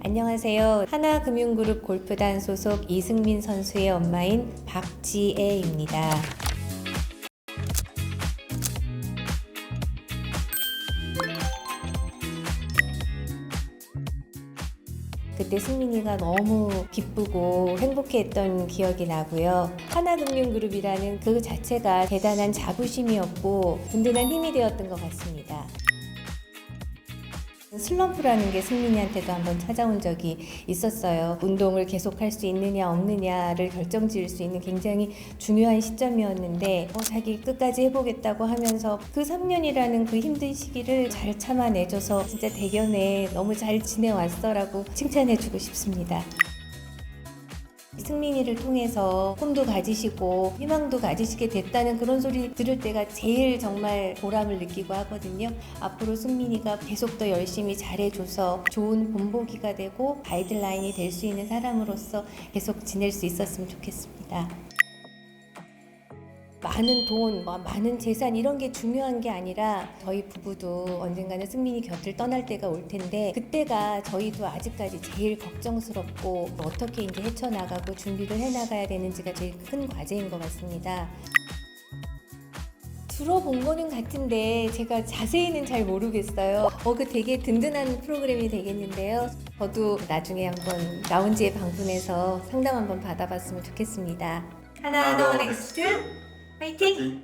안녕하세요. 하나금융그룹 골프단 소속 이승민 선수의 엄마인 박지애입니다. 그때 승민이가 너무 기쁘고 행복해했던 기억이 나고요. 하나금융그룹이라는 그 자체가 대단한 자부심이었고 든든한 힘이 되었던 것 같습니다. 슬럼프라는 게 승민이한테도 한번 찾아온 적이 있었어요. 운동을 계속할 수 있느냐 없느냐를 결정지을 수 있는 굉장히 중요한 시점이었는데 어, 자기 끝까지 해보겠다고 하면서 그 3년이라는 그 힘든 시기를 잘 참아내줘서 진짜 대견해 너무 잘 지내왔어라고 칭찬해주고 싶습니다. 승민이를 통해서 꿈도 가지시고 희망도 가지시게 됐다는 그런 소리 들을 때가 제일 정말 보람을 느끼고 하거든요. 앞으로 승민이가 계속 더 열심히 잘해줘서 좋은 본보기가 되고 가이드라인이 될 수 있는 사람으로서 계속 지낼 수 있었으면 좋겠습니다. 많은 돈, 뭐 많은 재산 이런 게 중요한 게 아니라 저희 부부도 언젠가는 승민이 곁을 떠날 때가 올 텐데 그때가 저희도 아직까지 제일 걱정스럽고 어떻게 이제 헤쳐나가고 준비를 해나가야 되는지가 제일 큰 과제인 것 같습니다. 들어본 거는 같은데 제가 자세히는 잘 모르겠어요. 어, 그 되게 든든한 프로그램이 되겠는데요. 저도 나중에 한번 라운지에 방문해서 상담 한번 받아봤으면 좋겠습니다. 하나, 더 넥스트, 拜听